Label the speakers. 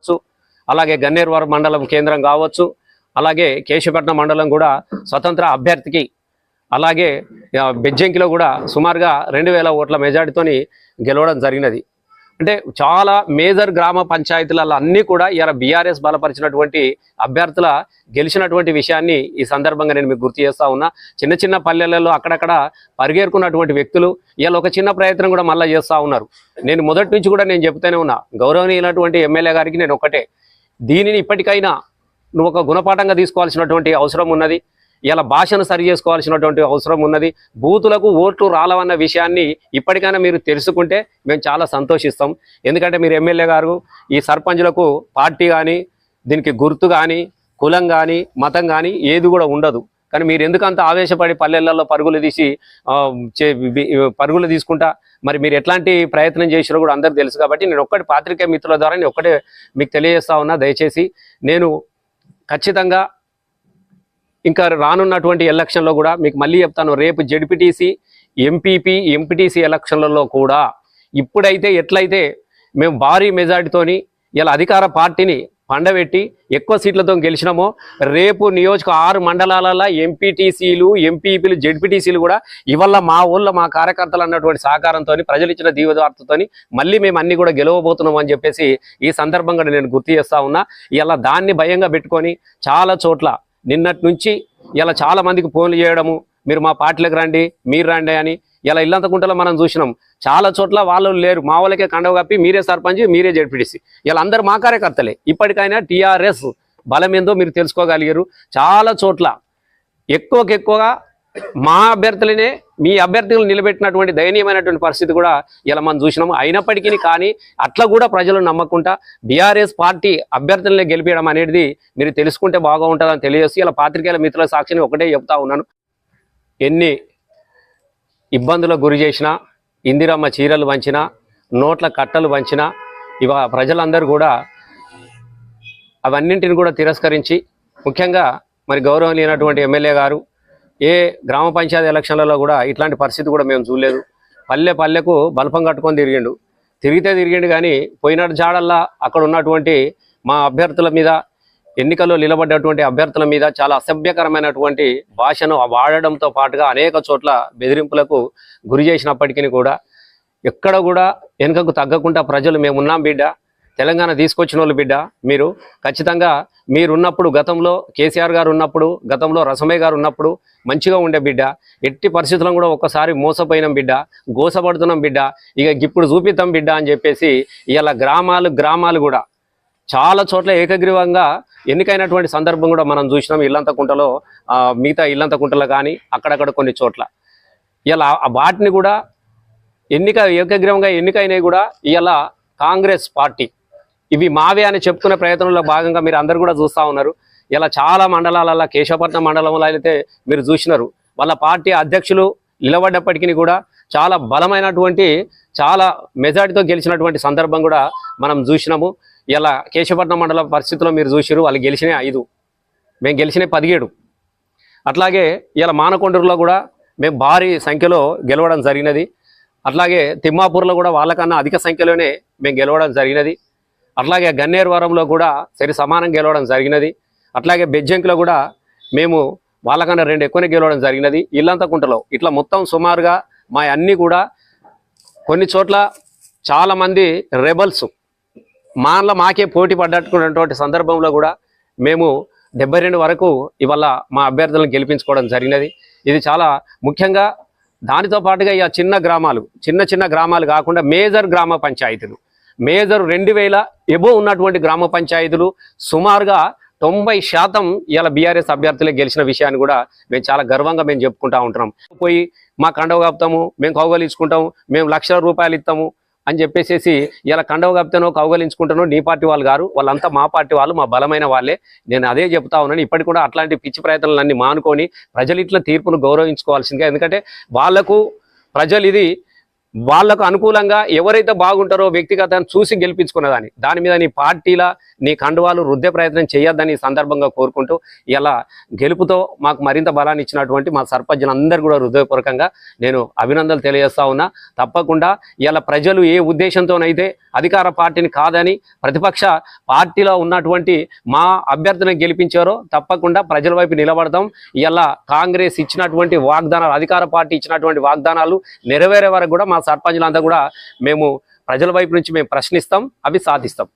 Speaker 1: కావచ్చు. అలాగే గన్నేరువారు మండలం కేంద్రం కావచ్చు. అలాగే కేశపట్నం మండలం కూడా స్వతంత్ర అభ్యర్థికి అలాగే బెజ్జంకిలో కూడా సుమారుగా రెండు వేల ఓట్ల మెజార్టీతోని గెలవడం జరిగినది. అంటే చాలా మేజర్ గ్రామ పంచాయతీలలో అన్నీ కూడా ఇలా బీఆర్ఎస్ బలపరిచినటువంటి అభ్యర్థుల గెలిచినటువంటి విషయాన్ని ఈ సందర్భంగా నేను మీకు గుర్తు చేస్తా ఉన్నా. చిన్న చిన్న పల్లెలలో అక్కడక్కడ పరిగేరుకున్నటువంటి వ్యక్తులు ఇలా ఒక చిన్న ప్రయత్నం కూడా మళ్ళీ చేస్తూ ఉన్నారు. నేను మొదటి నుంచి కూడా నేను చెప్తూనే ఉన్నా గౌరవనీయులైనటువంటి ఎమ్మెల్యే గారికి నేను ఒకటే దీనిని ఇప్పటికైనా నువ్వు ఒక గుణపాఠంగా తీసుకోవాల్సినటువంటి అవసరం ఉన్నది. ఇలా భాషను సరి చేసుకోవాల్సినటువంటి అవసరం ఉన్నది. బూతులకు ఓట్లు రాలవన్న విషయాన్ని ఇప్పటికైనా మీరు తెలుసుకుంటే మేము చాలా సంతోషిస్తాం. ఎందుకంటే మీరు ఎమ్మెల్యే గారు ఈ సర్పంచులకు పార్టీ కానీ దీనికి గుర్తు కానీ కులం కానీ మతం కానీ ఏది కూడా ఉండదు. కానీ మీరు ఎందుకంత ఆవేశపడి పల్లెలలో పరుగులు తీసి చే- పరుగులు తీసుకుంటా మరి మీరు ఎట్లాంటి ప్రయత్నం చేసినా కూడా అందరు తెలుసు కాబట్టి నేను ఒక్కటి పాత్రికేయ మిత్రుల ద్వారా నేను ఒక్కటే మీకు తెలియజేస్తా ఉన్నా. దయచేసి నేను ఖచ్చితంగా ఇంకా రానున్నటువంటి ఎలక్షన్లో కూడా మీకు మళ్ళీ చెప్తాను రేపు జడ్పీటీసీ ఎంపీపీ ఎంపీటీసీ ఎలక్షన్లలో కూడా ఇప్పుడైతే ఎట్లయితే మేము భారీ మెజార్టీతోని ఇలా అధికార పార్టీని పండబెట్టి ఎక్కువ సీట్లతో గెలిచినామో రేపు నియోజక ఆరు మండలాల ఎంపీటీసీలు ఎంపీపీలు జడ్పీటీసీలు కూడా ఇవల్ల మా ఊళ్ళో మా కార్యకర్తలు అన్నటువంటి సహకారంతో ప్రజలు ఇచ్చిన దీవదార్తతో మళ్ళీ మేము అన్ని కూడా గెలవబోతున్నాం అని చెప్పేసి ఈ సందర్భంగా నేను గుర్తు చేస్తా ఉన్నా. ఇలా దాన్ని భయంగా పెట్టుకొని చాలా చోట్ల నిన్నటి నుంచి ఇలా చాలా మందికి ఫోన్లు చేయడము మీరు మా పార్టీలకు రండి మీరు రండి అని ఇలా ఇల్లంతకుంటలో మనం చూసినాం. చాలా చోట్ల వాళ్ళు లేరు. మా వాళ్ళకే కండవ కప్పి మీరే సర్పంచ్ మీరే జడ్పీటీసీ. ఇలా అందరు మా కార్యకర్తలే. ఇప్పటికైనా టీఆర్ఎస్ బలం ఏందో మీరు తెలుసుకోగలిగారు. చాలా చోట్ల ఎక్కువకెక్కువగా మా అభ్యర్థులనే మీ అభ్యర్థులు నిలబెట్టినటువంటి దయనీయమైనటువంటి పరిస్థితి కూడా ఇలా మనం చూసినాము. అయినప్పటికీ కానీ అట్లా కూడా ప్రజలు నమ్మకుండా బీఆర్ఎస్ పార్టీ అభ్యర్థులనే గెలిపించడం అనేది మీరు తెలుసుకుంటే బాగా ఉంటుందని తెలియజేసి ఇలా పాత్రికేయుల మిత్రుల సాక్షిని ఒకటే చెప్తా ఉన్నాను. ఎన్ని ఇబ్బందులకు గురి చేసినా ఇందిరమ్మ చీరలు వంచినా నోట్ల కట్టలు వంచినా ఇవ ప్రజలందరూ కూడా అవన్నింటిని కూడా తిరస్కరించి ముఖ్యంగా మరి గౌరవనీయనటువంటి ఎమ్మెల్యే గారు ఏ గ్రామ పంచాయతీ ఎలక్షన్లలో కూడా ఇట్లాంటి పరిస్థితి కూడా మేము చూడలేదు. పల్లె పల్లెకు బల్పం కట్టుకొని తిరిగిండు. తిరిగితే తిరిగిండు కానీ పోయినాడు జాడల్లా అక్కడ ఉన్నటువంటి మా అభ్యర్థుల మీద ఎన్నికల్లో నిలబడ్డటువంటి అభ్యర్థుల మీద చాలా అసభ్యకరమైనటువంటి భాషను వాడడంతో పాటుగా అనేక చోట్ల బెదిరింపులకు గురి చేసినప్పటికీ కూడా ఎక్కడ కూడా వెనుకకు తగ్గకుండా ప్రజలు మేము ఉన్నాం బిడ్డ. తెలంగాణ తీసుకొచ్చిన వాళ్ళు బిడ్డ మీరు ఖచ్చితంగా మీరున్నప్పుడు గతంలో కేసీఆర్ గారు ఉన్నప్పుడు గతంలో రసమయ్య గారు ఉన్నప్పుడు మంచిగా ఉండే బిడ్డ. ఎట్టి పరిస్థితులను కూడా ఒక్కసారి మోసపోయినాం బిడ్డ గోసపడుతున్నాం బిడ్డ. ఇక ఇప్పుడు చూపిద్దాం బిడ్డ అని చెప్పేసి ఇలా గ్రామాలు గ్రామాలు కూడా చాలా చోట్ల ఏకగ్రీవంగా ఎన్నికైనటువంటి సందర్భం కూడా మనం చూసినాం. ఇల్లంతకుంటలో మిగతా ఇల్లంతకుంటలో కానీ అక్కడక్కడ కొన్ని చోట్ల. ఇలా ఆ వాటిని కూడా ఎన్నిక ఏకగ్రీవంగా ఎన్నికైనవి కూడా ఇలా కాంగ్రెస్ పార్టీ. ఇవి మావే అని చెప్తున్న ప్రయత్నంలో భాగంగా మీరు అందరు కూడా చూస్తూ ఉన్నారు. ఇలా చాలా మండలాలలో కేశవపట్నం మండలంలో అయితే మీరు చూసినారు. వాళ్ళ పార్టీ అధ్యక్షులు నిలబడ్డప్పటికీ కూడా చాలా బలమైనటువంటి చాలా మెజార్టీతో గెలిచినటువంటి సందర్భం కూడా మనం చూసినాము. ఇలా కేశవపట్నం మండల పరిస్థితిలో మీరు చూసిరు వాళ్ళు గెలిచిన ఐదు. మేము గెలిచిన పదిహేడు. అట్లాగే ఇలా మానకొండూరులో కూడా మేము భారీ సంఖ్యలో గెలవడం జరిగినది. అట్లాగే తిమ్మాపూర్లో కూడా వాళ్ళకన్నా అధిక సంఖ్యలోనే మేము గెలవడం జరిగినది. అట్లాగే గన్నేరువరంలో కూడా సరి సమానం గెలవడం జరిగినది. అట్లాగే బెజ్జంకిలో కూడా మేము వాళ్ళకన్నా రెండు ఎక్కువనే గెలవడం జరిగినది. ఇల్లంతకుంటలో ఇట్లా మొత్తం సుమారుగా మా అన్నీ కూడా కొన్ని చోట్ల చాలామంది రెబల్స్ మాలో మాకే పోటీ పడ్డట్టుకున్నటువంటి సందర్భంలో కూడా మేము డెబ్బై రెండు వరకు ఇవాళ మా అభ్యర్థులను గెలిపించుకోవడం జరిగినది. ఇది చాలా ముఖ్యంగా దానితో పాటుగా ఇక చిన్న గ్రామాలు చిన్న చిన్న గ్రామాలు కాకుండా మేజర్ గ్రామ పంచాయతీలు. మేజర్ రెండు వేల ఎబో ఉన్నటువంటి గ్రామ పంచాయతీలు సుమారుగా తొంభై శాతం ఇలా బీఆర్ఎస్ అభ్యర్థులే గెలిచిన విషయాన్ని కూడా మేము చాలా గర్వంగా మేము చెప్పుకుంటా ఉంటున్నాం. పోయి మా కండవ కాపుతాము మేము కౌగలించుకుంటాము మేము లక్షల రూపాయలు ఇస్తాము అని చెప్పేసి ఇలా కండవ కప్తానో కౌగలించుకుంటానో నీ పార్టీ వాళ్ళు గారు వాళ్ళంతా మా పార్టీ వాళ్ళు మా బలమైన వాళ్ళే. నేను అదే చెప్తా ఉన్నాను ఇప్పటికి కూడా అట్లాంటి పిచ్చి ప్రయత్నాలన్నీ మానుకొని ప్రజలు ఇట్లా తీర్పును గౌరవించుకోవాల్సిందిగా ఎందుకంటే వాళ్ళకు ప్రజలు ఇది వాళ్ళకు అనుకూలంగా ఎవరైతే బాగుంటారో వ్యక్తిగతాన్ని చూసి గెలిపించుకున్నదాన్ని. దాని మీద నీ పార్టీల నీ కండువాలు రుద్దే ప్రయత్నం చేయొద్దని సందర్భంగా కోరుకుంటూ ఇలా గెలుపుతో మాకు మరింత బలాన్ని ఇచ్చినటువంటి మా సర్పంచులందరూ కూడా హృదయపూర్వకంగా నేను అభినందనలు తెలియజేస్తా ఉన్నా. తప్పకుండా ఇలా ప్రజలు ఏ ఉద్దేశంతోనైతే అధికార పార్టీని కాదని ప్రతిపక్ష పార్టీలో ఉన్నటువంటి మా అభ్యర్థిని గెలిపించారో తప్పకుండా ప్రజల వైపు నిలబడతాం. ఇలా కాంగ్రెస్ ఇచ్చినటువంటి వాగ్దానాలు అధికార పార్టీ ఇచ్చినటువంటి వాగ్దానాలు నెరవేరే వరకు కూడా మా సర్పంచులంతా కూడా మేము ప్రజల వైపు నుంచి మేము ప్రశ్నిస్తాం అవి సాధిస్తాం.